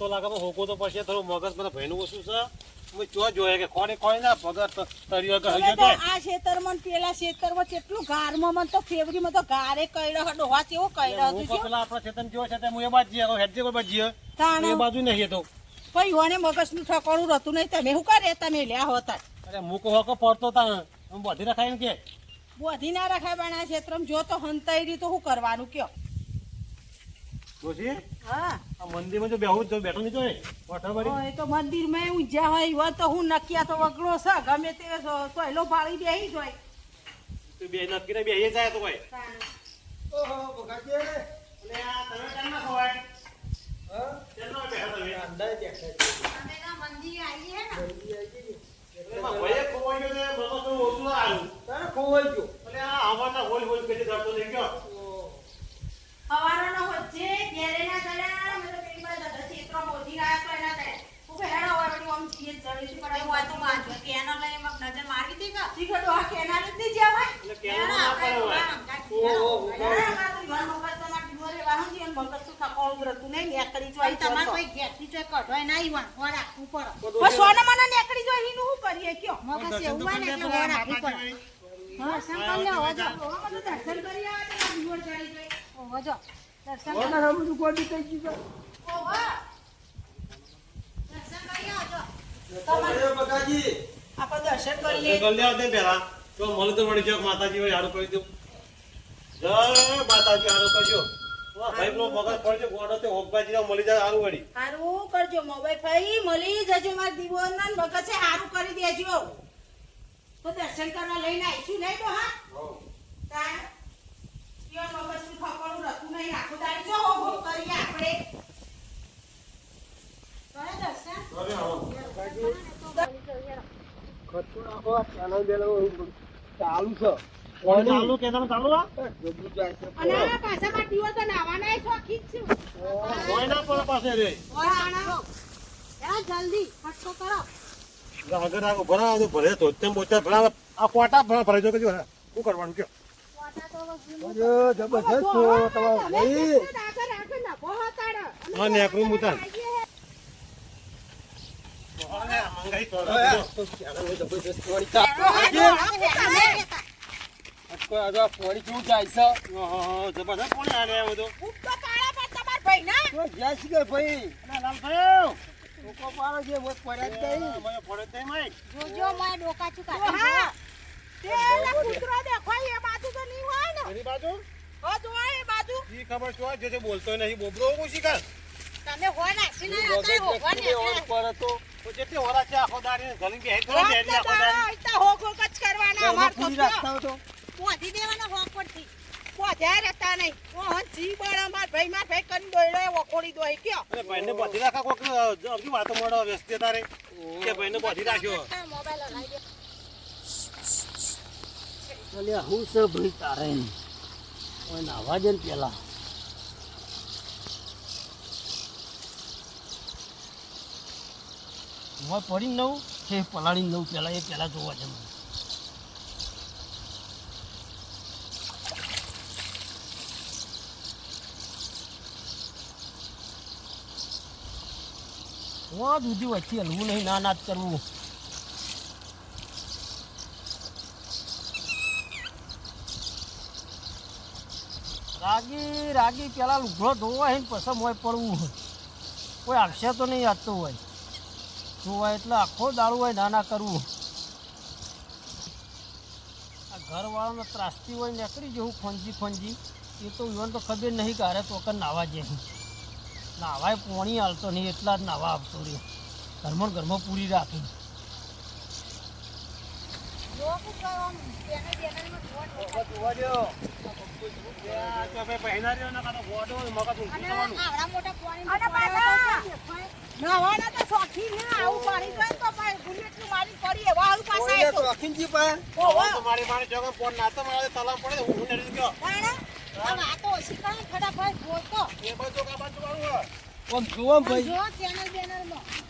તો લાગે પણ હોકો તો પછી થોડું મગજ મને ભાઈનું ઓછું છે. હું ચો જોયે કે કોને કોને ના પગર તો તળિયો કે હજુ આ ખેતરમાં પેલા ખેતરમાં કેટલું ગારમાં મન તો ફેવરીમાં તો ગારે કઈડો હડો હા કેવો કઈડો હતું શું? પેલા આપણા ખેતર જોયો છે તે હું એ બાજુ જઈએ હેડજે કોઈ બાજુ જઈએ એ બાજુ નહીં તો ભાઈ હોને મગજનું ઠકોણું રહેતું નહીં. તમે શું કરે તમે લ્યા હોતા અરે મૂકો હોકો પડતો તા હું બધી રખાય ને કે. બોધી ના રખાય પણ આ ખેતરમાં જો તો હંતાઈ રહ્યું તો શું કરવાનું કયો? જોશી? હા. આ મંદિરમાં જો બેહું જ બેઠો નહીં જોઈ કોઠા ભરી હોય તો મંદિરમાં એવું જ્યાં હોય એવા તો હું નક્યા તો વગડો છે. ગમે તે સોયલો ભાળી બેહી જ હોય. તું બે નક્કી ને જાય તો કોઈ ઓહો બગાજી એટલે આ તમે કેમ ના ખવાય. હા? કેમ ના બેઠા તમે? અંદાજ દેખાય છે જલ્દી આવી ગઈ એમાં ભયે ખોવાઈ ગયો છે મગજ થોડું ઓછું આવ્યું. તારે ખોવાઈ ગયો. એટલે આ હવાના હોલ હોલ કરી કરતો નહીં ગયો. હવારોનો વચ્ચે ના ચડ્યા અમે તો પેલી બાજુ દાદા ચેતરો મોજી ગયા તો એના હું હેડા હોય વળી આમ જીએ જડી પડાય હોય તો બાજુ કેનો લઈ એમાં નજર મારી દી કા? ઠીક તો આ કેનાલ જ નહીં હોય. એટલે કેનો ના પડ્યો હોય. ઓહો હેડા મારું ઘર મગજ તો મારી દીવારે વાહન જીવન મગજ તો થકોળું રહેતું નહીં નેકડી જોઈ તમારે કોઈ ઘેરથી જોઈ કઢવાય ના ઈવન હો રાખવું બસ સોના મને નેકડી જોઈ હીનું શું કરીએ? કયો? મગજ એવું હોય એટલે હો રાખવું હા સંકલ ને હોજો હોવા તો દર્શન કરી આવે તો દીવર હોજો માતાજી હારું કરી દઉં જય માતાજી હારું કરજો. વાહ, ભાઈ પેલો મગજ પડજો ગોડો તે હોકબાજી ના મળી જાય હારું વળી. હારું કરજો મોબાઈલ ભાઈ મળી જજો મારા દીવોન ના મગજે હારું કરી દેજો. તો દર્શન કરવા લઈને આવીશું નહીં તો હા? કયો મગજનું ઠકોણું રહેતું નહીં આખું દાડી જો હો હો કરીએ આપણે. કરે દર્શન ખર્ચો નાખો આ ચેનલ ચાલુ છે. ચાલુ કે તમે ચાલુ આ? બધું જાય છે અને પાછા માં તો નાવાના શોખી જ છું. કોઈ ના પડે પાસે રે. ઓળા જલ્દી ફટકો કરો. આગળ આગળ ભરા તો ભરે તો તેમ બોચા આ કોટા ભરા ભરાઈ જો કે જો શું કરવાનું કયો અરે જબરજસ્ત છો તમારો ભાઈ હા નેકરું મુતાન મંગાઈ તો તો ચેનલ જબરજસ્ત પાણી ચાલુ કોઈ આગળ પાણી કેવું જાય તો જ્યાં છે કે ભાઈ ના. લાલભાઈ લોકો પાડે છે મોત પડ્યા જ નહીં મને પડે તે માઈ એની બાજુ ઈ ખબર છો જે જે બોલતો નહીં બોબરો હું શીખર વગર વ્યક્તિને ઓર પડે તો તો જેટલી હોરા છે આખો દાડી ગલી કે હેડ કરો બેરી આખો દાડી. એમાં પૂરી રાખતા હોય તો? અરે ભાઈને બધી રાખા કોક અબજી વાતો મળો વ્યસ્ત તારે કે ભાઈને બધી રાખ્યો. અલ્યા હું છે ભાઈ તારે ઓય નાવા જ ને પેલા. હું પડી નવું કે પલાળી નવું? પેલા એ પેલા જોવા છે. હું દૂધી વચ્ચે હલવું નહીં ના ના જ કરવું. રાગી રાગી પેલા લુગડો ધોવા ને પછી મોય પડવું કોઈ આવશે તો નહીં આવતો હોય. જોવાય એટલે આખો દાળું હોય નાના કરવું આ ઘરવાળાને ત્રાસતી હોય નીકળી જવું ખોંજી ખોંજી એ તો યુવાન તો ખબર નહીં કે અરે તો કર નાવા જાય નાવાય પોણી હાલતો નહીં, એટલા જ નાવા આવતો રહ્યો. ઘરમાં ઘરમાં પૂરી રાખી. જોવા ભાઈ જો ચેનલ બેનલમાં. પડે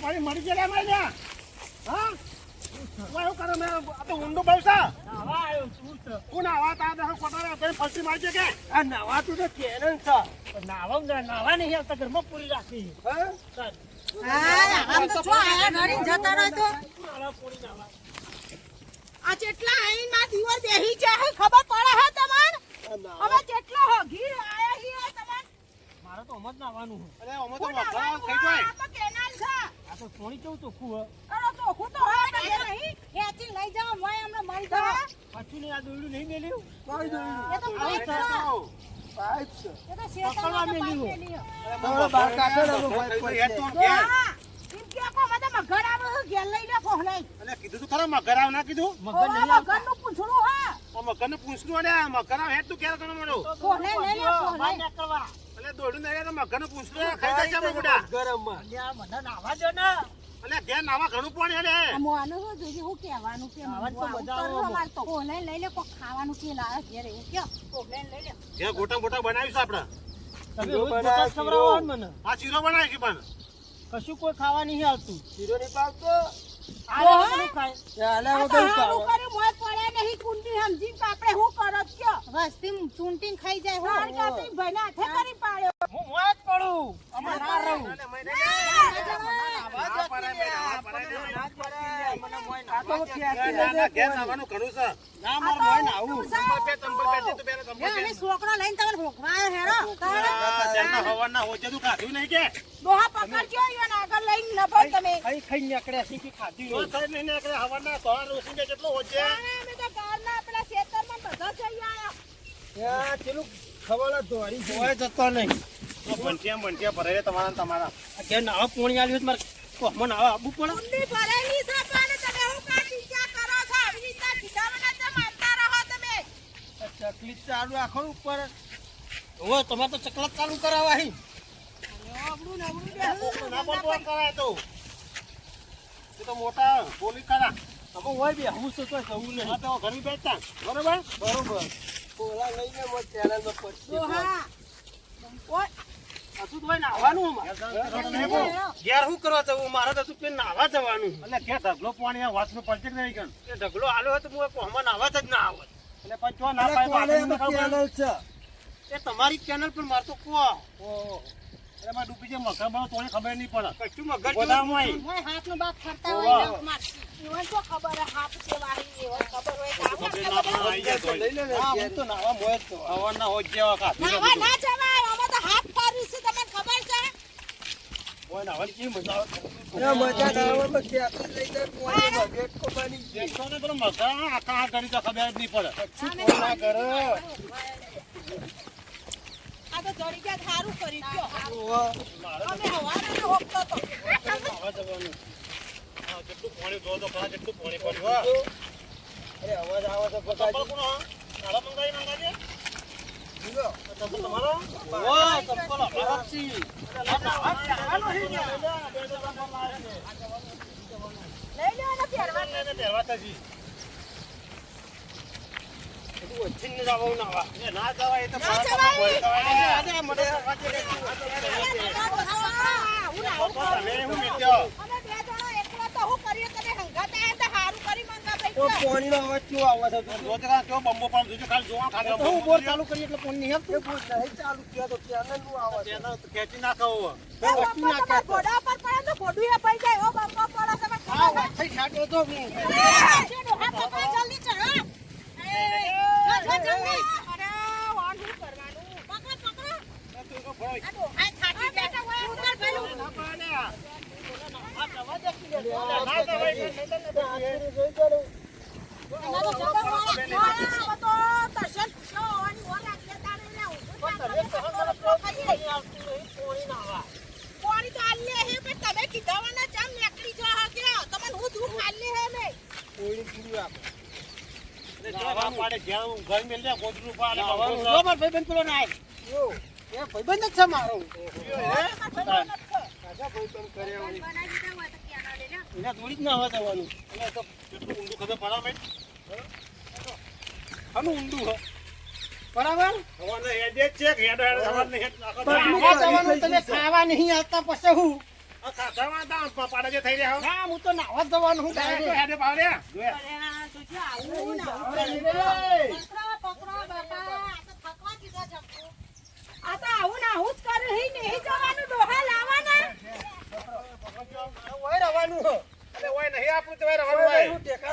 ફરી મરી ગયેલા અમે લ્યા. હા? એવું કરે મેં? આ તો ઊંડું બહુ છે. નાવા આવ્યો શું છે કોણ આવા તા દસ કોટારે કઈ ફરતી મારજે કે આ નાવા તું તો કેનન છે. નાવા નાવા નહીં આવતા ઘરમાં પૂરી રાખી. હા? હા આમ તો જો આયા ઘડી જતા રહો તો. નાવા પૂરી નાવા. આ જેટલા આઈનમાં દીવર બેહી જાય ખબર પડે હે તમારે હવે જેટલો હગી આયા હી આ મારે તો હમત નાવાનું અરે તો જાય. તો કેવું ચોખ્ખું હે અરે ચોખ્ખું તો હોય ને એ નહીં ખેંચી લઈ જાવ મોય અમને મરી જાવ પાછું ને આ દોરડું નહીં મેલ્યું કોઈ દોડ્યું. એ તો પાઇપ છે પાઇપ છે. એ તો શેતામાં તો પાઇપ મેલી હે. તમારે બહાર કાઢો ને પાઇપ કઈ પડશે. તો. કે મગર આવે ઘેર લઈ લે કોહલાઈ. અલે કીધું તું ખરા મગર આવ ના કીધું મગર નહીં પૂંછડું હા. આ મગર ને પૂછતું અલે મગર આવ હેડ તું કરો લે, બહાર કોહલાઈ. નીકળવા અલે દોડું નહીં તો મગર ને ખાઈ જાય છે અમે બુડા. ગરમમાં. અલ્યા મને નાવા દો ને. અલે ઘેર નાવા ઘણું પાણી અલે આ મોવાનું શું જોઈએ, કહેવાનું કે ખાવાનું તો મજા આવે. કરવું તો. કોહલાઈ લઈ લે, કોક ખાવાનું કે લાવે ઘેર એવું કે. કોહલાઈ લઈ લે. ઘેર ગોટા ગોટા બનાવીશું આપણે. તમે રોજ ગોટા જ મને. આ શીરો બનાવીશું પણ. કશું કોઈ ખાવા નહીં આવતું. શીરો નહીં પાવતો? આલે હું નહીં ખાય તો મોય પડે નહીં, કુંડી સમજીને તો આપણે શું કરો છો કયો? હાર કાપીને ભાઈને હાથે કરી પાડ્યો. હું મોય જ પડું અમે ના રહું ના ના ના ના, ના, ના ના. છોકરો લઈને તમે ભોગવાયો હેરો. ખાધું નહીં કે દોહા પકડજો, ઈવન આગળ લઈને નભો તમે. ખાઈ ખાઈ નીકળ્યા સીકી ખાધી તો સાહેબ નહીં નીકળે હવારના ધોળા રોશની કેટલો હોજે અમે તો બહારના પેલા દોડી છે. મોય જતો નહીં બંટિયા બંટિયા ભરાય તમારા તમારા અત્યારે નાવા પોણી આવ્યું મારે છે પણ હું. તકલીફ ચાલુ આખો ઉપર હવે તમારે તો ચકલા ચાલુ કરાવવા હી. બોલ બોલ કરાય તો એ તો મોટા પોલીસ કરા હવે હોય બી હું તો જવું નહીં. તો ઘણી બેચતા બરોબર? બરોબર. કોલા લઈને મો. ઓય, હજુ તો હોય ઘેર શું કરવા જવું મારે તો પેલા નાવા જવાનું. એટલે કે ઢગલો પાણી આ વાસનું કે નહીં કણ એ ઢગલો આલો તો હું જ ના આવત એટલે પણ ચો ના પાય ચેનલ છે. એ તમારી ચેનલ પર મારતો કો ઓહો. એમાં ડૂબી જાય મગર તોય ખબર નહીં પડે કશું મગર હાથનો ફરતા હોય ને મારતી. તો ખબર હાથ કેવા હે, એવા ખબર હોય તો ના ના ખબર પડે, આઈ જાય તોય. લઈ લે ને હા ઘેર. હું તો નાવા મોય જ તો હવારના હોજ જેવા ખાધું નાવા ના જવાય, આમાં તો હાથ ફાડી છે, તમને ખબર છે? કોઈ નાવાની કેવી મજા આવે મજા ના આવે તો ખેંચી લઈ જાય પોણીમાં બેઠકો બની ગઈ. ને પેલો મગર આખા આ તો ખબર જ નહીં પડે શું કોલા કરે? આ તો જડી ગયા સારું કરી ગયો. અમે હવારે ને હોકતો તો. નાવા જવાનું હા જેટલું પાણી જોવો તો ખરા જેટલું પાણી પડ્યું હા અરે અવાજ આવે તો ચંપલ બગાડી. કોનો મંગાવી મંગાવીએ? જુઓ. આ ચંપલ તમારો? ઓય ચપ્પલ અમારા જ છે. આ નાવા જવાનું છે ને. લઈ લો ને પહેરવા. એને પહેરવા જ ના તો ના હું ના તો હું હે તો તો બંબો હું બોર ચાલુ કરી એટલે ફોન નહીં બોલ નહીં ચાલુ કે તો આવે ખેંચી નાખો હવે. એ બંકો તમારા ઘોડા પર પડે તો ઘોડું એ પડી જાય. ઓ હા છાટ્યો તો હું. પાણી તો આલે હે પણ તમે કીધાવાના ચમ નીકળી જો હા કે તમને હું દુઃખ આલે હે મે પોણી પૂરી આપે. એટલે જો ના પાડે ઘેર ઘર મેલ દે ગોદડું પાડે ભાઈબંધ પેલો ના આવે. એ ભાઈબંધ જ છે મારો. એના જ નાવા જવાનું. એટલે તો કેટલું ઊંડું ખબર પડે ભાઈ? આનું ઊંડું હે બરાબર. ખાવા નહીં. આવતા પછી હું? ખાતા પાડા જે થઈ રહ્યા હું. તો નાવા જ જવાનું હું લે, હેડે પાવ કરે. તો તો જ કરે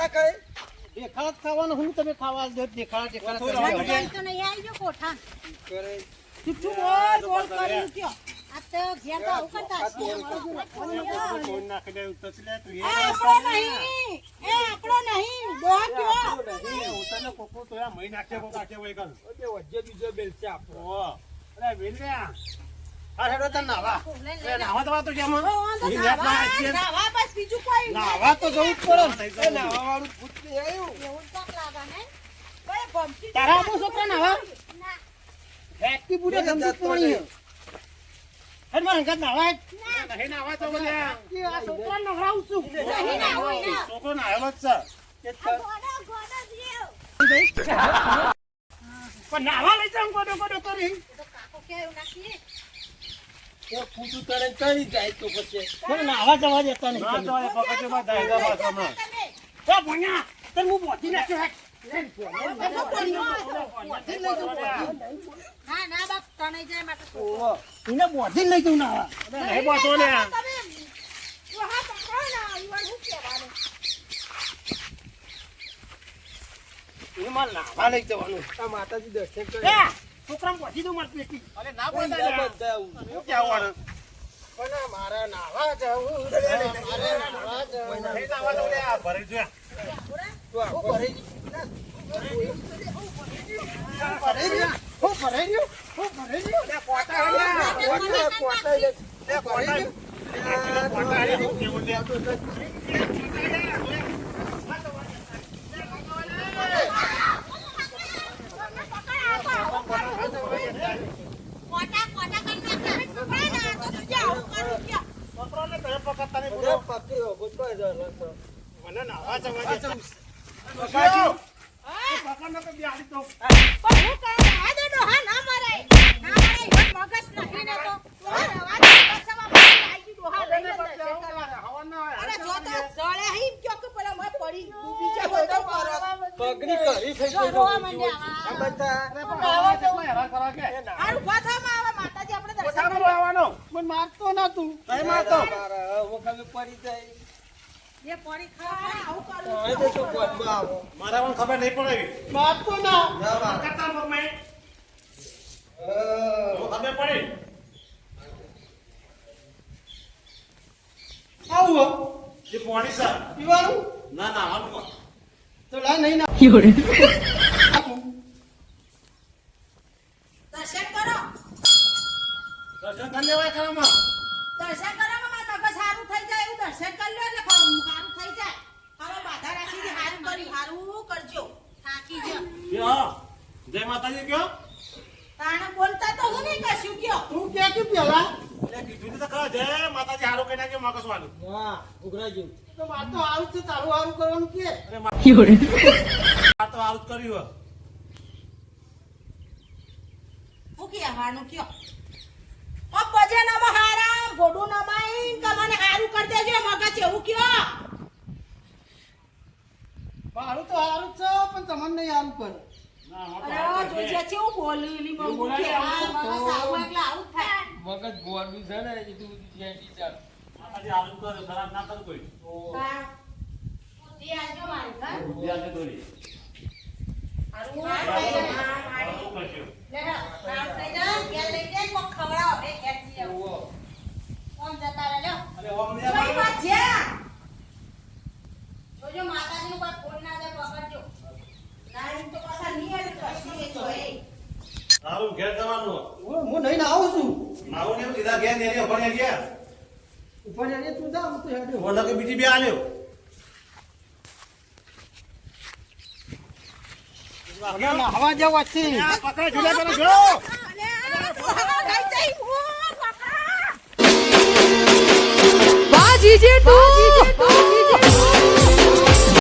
તો દેખાડા ખાવાનું હું તમે ખાવા દો દેખાડા ટેકાળા થોડું કરી રવા દો. તો નહીં આવી ગયો કોઠા કરે. જુઠ્ઠું બોલ બોલ કર્યું કયો આ તો ઘેર તો આવું કરતા હશે. તોડ નાખી દે, ઉતરશે લે, તું એ. એ આપણો નહીં એ આપણો નહીં ડોહા કયો એ ઉતરને કોકનું તો આ મહી નાખશે, કોક નાખશે હોય કાન. ઓજે વજ્જે બીજો બેલ છે આપણો. ઓહો. અરે, વેલ લે આ. આ હેડો તાર નાવા. નાવા તો નાવા નાવા. નાવા જવું જ પડે ને. એ ભૂત તારા આબુ છોકરા નાવા? ના પૂરે ગમતી પાણી હેડ મારા હંગાત નાવા. નહીં નાવા તો બોલ્યા. કે આ છોકરા નવરાવું છું. નહીં ના હોય ના છોકરો નાયેલો જ છે. જીવ પણ નાવા લઈ જાઉં ગોડો ગોડો કરી. કાકો કે એવું નાખીએ એ ફૂટું તળે ચડી જાય તો પછી. મને નાવા જવા દેતા નહીં ના બાદ ધાયગા બાદ હમણાં. તમે એ ભણ્યા, તને હું બોધી નાખ્યો હેડ. બધું પડ્યું ના ના બાપ તણાઈ જાય માટે ઓહો. એને બોધી લઈ જવું નાવા. નહીં બાતો લે. તમે ડોહા પકડો ના ઈવન હું કહેવાનું? એને મારે નાવા લઈ જવાનું. આ માતાજી દર્શન કરે. છોકરા બોધી દઉં મારી પેટી. અરે ના બોલતા લે. શું પણ મારે નાવા જવું મારે નાવા જવું નાવા તો આ ભરી જો. હું ભરાઈ ગયું? હું ભરાઈ ગયું? લે, પોતા લે. લે, પોતા. લે, કહેવું લે? કોટા કોટા કરી નાખતા પકડો ના તો તું મને તો. નાવા જવા દે. પકડજો. પકડને તો બિહારી દઉં. પણ હું કહું રવા દે ડોહા ના મરાય ના મરાય ઈવન મગજ નહીં ને તો ડોહા રવા દે બસમાં પાછી આવી ગયું ડોહા લઈ લે દર્શન કરવા. હવા ના હોય. અરે જો તો જળે હી કયો કે પેલા મેં પડી ડૂબી જાય હોય તો પગડી કરી થઈ જો ગઈ રોવા તો માંડ્યા આ આવા. બધા આવા જવું હેરાન કરવા કે? હારું ઊભા થા માં આવે માતાજી આપણે દર્શન પોતાનું મારતો પડી જાય. મારા પણ ખબર નહીં પડાવી. ના. ના. કરતા મમ્મી. તો ખબર પડી. આવું હો. જે પોણી સર પીવાનું ના ના તો લાય નહીં ના દર્શન કરો દર્શન કરી લેવાય ખરામાં દર્શન કરો માં મગજ સારું થઈ જાય એવું દર્શન કરી લો એટલે ખરું સારું થઈ જાય હવે બાધા રાખી સારું કર્યું સારું કરજો થાકી ગયો જે હા. જય માતાજી કયો? તાણે બોલતા તો હું નહીં કશું કયો. તું કે કે પેલા એટલે કીધું ને તો ખરા જય માતાજી હારું કઈ નાખે મગજ વાળું. વાહ જેવું તો માર તો આવું છે તારું હારું કરવાનું કે? આ તો આવું કર્યું હે. હું કહેવાનું કયો? ઓ પજે નમ હારામ ભોડું નમાઈન કે મને હારું કરી દેજો મગજ એવું કયો? મારું તો હારું છે પણ તમને નહીં હારું કરે. અરે જોજે છે. છે હું બોલેલી બહુ કે આ મગજ આવું એટલે આવું થાય. મગજ ગોળનું છે ને એ તું માતાજી નું કોઈ ખરાબ ના કરે કોઈ. હા. આજો મારી શું ઘેર જવાનું હું નહીં આવું છું. આવું ને સીધા ઘેર ને ઉપર ગયા ઉપર જઈએ તું જા હું તો હેડ્યો મોઢા કે બીજી બે આલ્યો. અમે નાહવા જવા છે આ ઝૂલા કરો જો અલે આ તો હવા ગઈ જઈ હું પકડ. વાહ જીજે તું